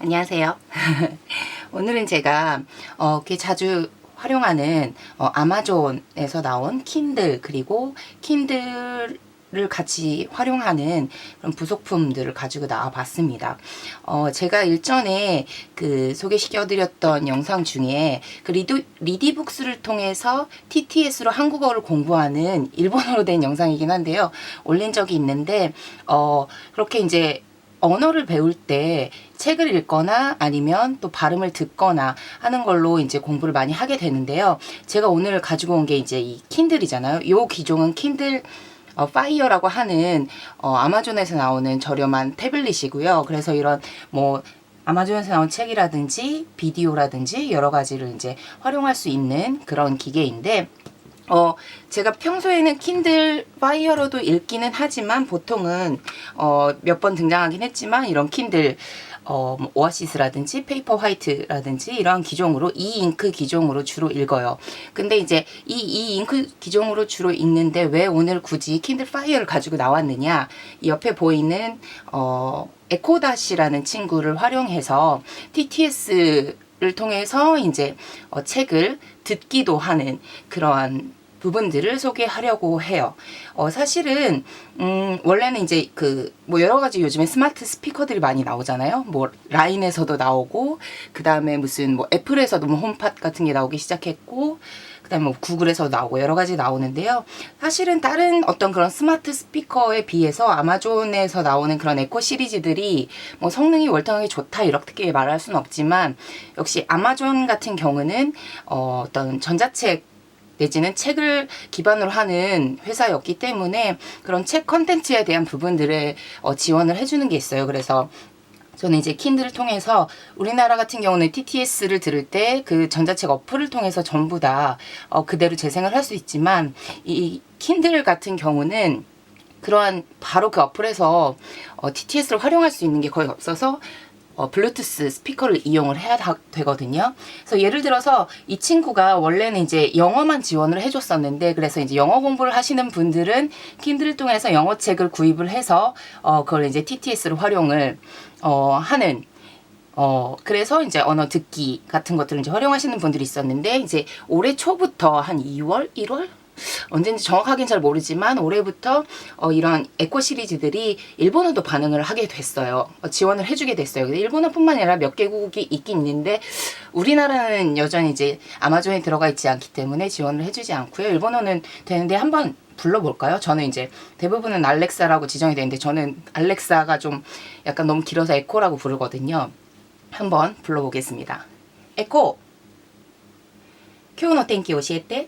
안녕하세요. 오늘은 제가 어, 꽤 자주 활용하는 어, 아마존에서 나온 킨들 그리고 킨들을 같이 활용하는 그런 부속품들을 가지고 나와봤습니다. 어, 제가 일전에 그 소개시켜드렸던 영상 중에 그 리드, 리디북스를 통해서 TTS로 한국어를 공부하는 일본어로 된 영상이긴 한데요. 올린 적이 있는데 어, 그렇게 이제 언어를 배울 때 책을 읽거나 아니면 또 발음을 듣거나 하는 걸로 이제 공부를 많이 하게 되는데요. 제가 오늘 가지고 온 게 이제 이 킨들이잖아요. 이 기종은 킨들 어, 파이어라고 하는 어, 아마존에서 나오는 저렴한 태블릿이고요. 그래서 이런 뭐 아마존에서 나온 책이라든지 비디오라든지 여러 가지를 이제 활용할 수 있는 그런 기계인데 어, 제가 평소에는 킨들 파이어로도 읽기는 하지만 보통은 어, 몇 번 등장하긴 했지만 이런 킨들 어, 뭐 오아시스라든지 페이퍼 화이트라든지 이러한 기종으로 이 잉크 기종으로 주로 읽어요. 근데 이제 이, 이 잉크 기종으로 주로 읽는데 왜 오늘 굳이 킨들 파이어를 가지고 나왔느냐? 이 옆에 보이는 어, 에코다시라는 친구를 활용해서 TTS를 통해서 이제 어, 책을 듣기도 하는 그러한 부분들을 소개하려고 해요. 어, 사실은, 음, 원래는 이제 그, 뭐 여러 가지 요즘에 스마트 스피커들이 많이 나오잖아요. 뭐, 라인에서도 나오고, 그 다음에 무슨 뭐 애플에서도 뭐 홈팟 같은 게 나오기 시작했고, 그 다음에 뭐 구글에서 나오고 여러 가지 나오는데요. 사실은 다른 어떤 그런 스마트 스피커에 비해서 아마존에서 나오는 그런 에코 시리즈들이 뭐 성능이 월등하게 좋다 이렇게 말할 수는 없지만 역시 아마존 같은 경우는 어, 어떤 전자책 내지는 책을 기반으로 하는 회사였기 때문에 그런 책 컨텐츠에 대한 부분들을 어, 지원을 해주는 게 있어요. 그래서 저는 이제 킨들을 통해서 우리나라 같은 경우는 TTS를 들을 때 그 전자책 어플을 통해서 전부 다 어, 그대로 재생을 할 수 있지만 이 킨들 같은 경우는 그러한 바로 그 어플에서 어, TTS를 활용할 수 있는 게 거의 없어서 어, 블루투스 스피커를 이용을 해야 다, 되거든요. 그래서 예를 들어서 이 친구가 원래는 이제 영어만 지원을 해줬었는데 그래서 이제 영어 공부를 하시는 분들은 킨들을 통해서 영어 책을 구입을 해서 어, 그걸 이제 TTS로 활용을 어, 하는 어, 그래서 이제 언어 듣기 같은 것들을 이제 활용하시는 분들이 있었는데, 이제 올해 초부터 한 2월, 1월? 언제인지 정확하게는 잘 모르지만 올해부터 어, 이런 에코 시리즈들이 일본어도 반응을 하게 됐어요. 어, 지원을 해주게 됐어요. 근데 일본어뿐만 아니라 몇 개국이 있긴 있는데 우리나라는 여전히 이제 아마존에 들어가 있지 않기 때문에 지원을 해주지 않고요. 일본어는 되는데 한번 불러볼까요? 저는 이제 대부분은 알렉사라고 지정이 되는데 저는 알렉사가 좀 약간 너무 길어서 에코라고 부르거든요. 한번 불러보겠습니다. 에코! 今日の天気教えて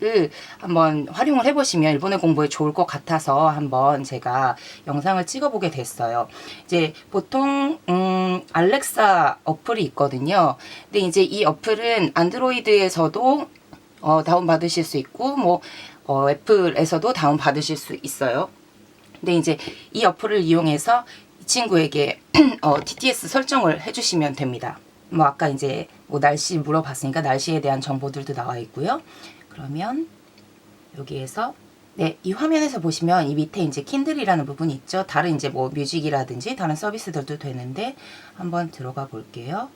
를 한번 활용을 해보시면 일본어 공부에 좋을 것 같아서 한번 제가 영상을 찍어보게 됐어요. 이제 보통 음, 알렉사 어플이 있거든요. 근데 이제 이 어플은 안드로이드에서도 어, 다운 받으실 수 있고 뭐 어, 애플에서도 다운 받으실 수 있어요. 근데 이제 이 어플을 이용해서 이 친구에게 어, TTS 설정을 해주시면 됩니다. 뭐 아까 이제 뭐 날씨 물어봤으니까 날씨에 대한 정보들도 나와 있고요. 그러면 여기에서 네, 이 화면에서 보시면 이 밑에 이제 킨들이라는 부분이 있죠. 다른 이제 뭐 뮤직이라든지 다른 서비스들도 되는데 한번 들어가 볼게요.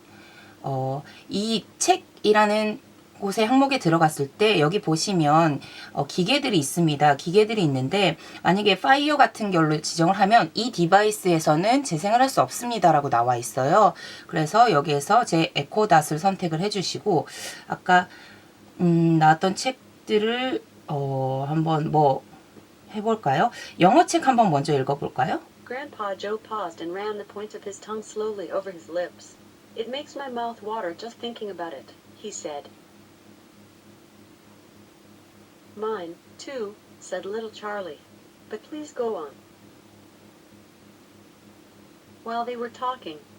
어, 이 책이라는 곳에 항목에 들어갔을 때 여기 보시면 어, 기계들이 있습니다. 기계들이 있는데 만약에 파이어 같은 걸로 지정을 하면 이 디바이스에서는 재생을 할 수 없습니다라고 나와 있어요. 그래서 여기에서 제 에코닷을 선택을 해주시고 아까 음, 나왔던 책들을 어, 한번 뭐 해볼까요? 영어 책 한번 먼저 읽어볼까요? Grandpa Joe paused and ran the point of his tongue slowly over his lips. It makes my mouth water just thinking about it, he said. Mine, too, said little Charlie. But please go on. While they were talking,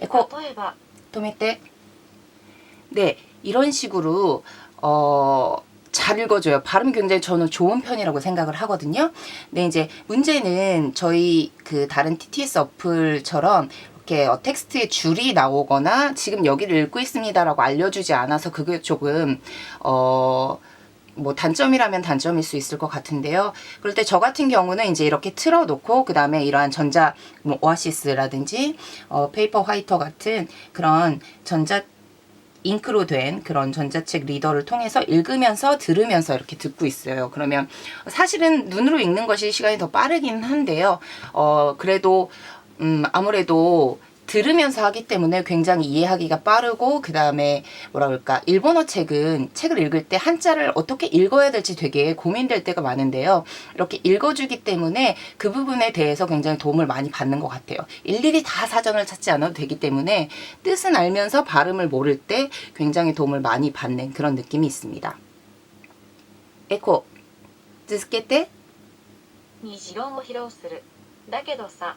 에코, 例えば 도메떼. 네, 이런 식으로 어, 잘 읽어줘요. 발음이 굉장히 저는 좋은 편이라고 생각을 하거든요. 근데 이제 문제는 저희 그 다른 TTS 어플처럼 이렇게 어, 텍스트에 줄이 나오거나 지금 여기를 읽고 있습니다라고 알려주지 않아서 그게 조금 어. 뭐 단점이라면 단점일 수 있을 것 같은데요. 그럴 때 저 같은 경우는 이제 이렇게 틀어놓고 그 다음에 이러한 전자 뭐 오아시스라든지 어, 페이퍼 화이터 같은 그런 전자 잉크로 된 그런 전자책 리더를 통해서 읽으면서 들으면서 이렇게 듣고 있어요. 그러면 사실은 눈으로 읽는 것이 시간이 더 빠르긴 한데요. 어, 그래도, 음, 아무래도 들으면서 하기 때문에 굉장히 이해하기가 빠르고, 그 다음에 뭐라 그럴까, 일본어 책은 책을 읽을 때 한자를 어떻게 읽어야 될지 되게 고민될 때가 많은데요. 이렇게 읽어주기 때문에 그 부분에 대해서 굉장히 도움을 많이 받는 것 같아요. 일일이 다 사전을 찾지 않아도 되기 때문에 뜻은 알면서 발음을 모를 때 굉장히 도움을 많이 받는 그런 느낌이 있습니다. 에코, 続けて虹論を披露するだけどさ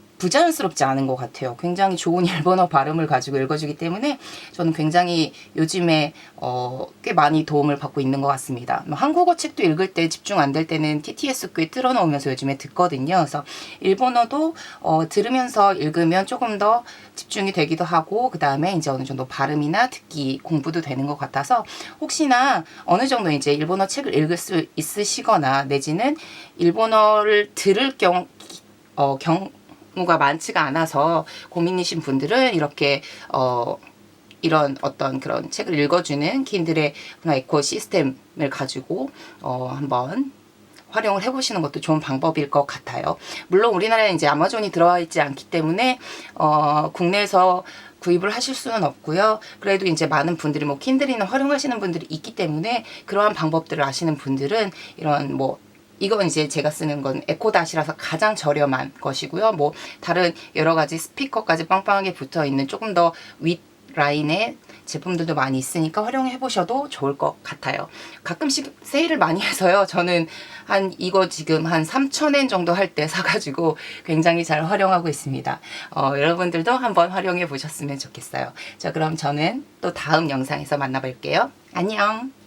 부자연스럽지 않은 것 같아요. 굉장히 좋은 일본어 발음을 가지고 읽어주기 때문에 저는 굉장히 요즘에 어, 꽤 많이 도움을 받고 있는 것 같습니다. 뭐 한국어 책도 읽을 때 집중 안 될 때는 TTS 꽤 틀어놓으면서 요즘에 듣거든요. 그래서 일본어도 어, 들으면서 읽으면 조금 더 집중이 되기도 하고 그 다음에 이제 어느 정도 발음이나 듣기 공부도 되는 것 같아서 혹시나 어느 정도 이제 일본어 책을 읽을 수 있으시거나 내지는 일본어를 들을 경, 어, 경 우가 많지가 않아서 고민이신 분들은 이렇게 어, 이런 어떤 그런 책을 읽어주는 킨들의 에코 시스템을 가지고 어, 한번 활용을 해보시는 것도 좋은 방법일 것 같아요. 물론 우리나라에 이제 아마존이 들어와 있지 않기 때문에 어, 국내에서 구입을 하실 수는 없고요. 그래도 이제 많은 분들이 뭐 킨들이나 활용하시는 분들이 있기 때문에 그러한 방법들을 아시는 분들은 이런 뭐 이건 이제 제가 쓰는 건 에코닷이라서 가장 저렴한 것이고요. 뭐 다른 여러 가지 스피커까지 빵빵하게 붙어 있는 조금 더 윗 라인의 제품들도 많이 있으니까 활용해 보셔도 좋을 것 같아요. 가끔씩 세일을 많이 해서요. 저는 한 이거 지금 한 3,000엔 정도 할 때 사가지고 굉장히 잘 활용하고 있습니다. 어, 여러분들도 한번 활용해 보셨으면 좋겠어요. 자, 그럼 저는 또 다음 영상에서 만나볼게요. 안녕!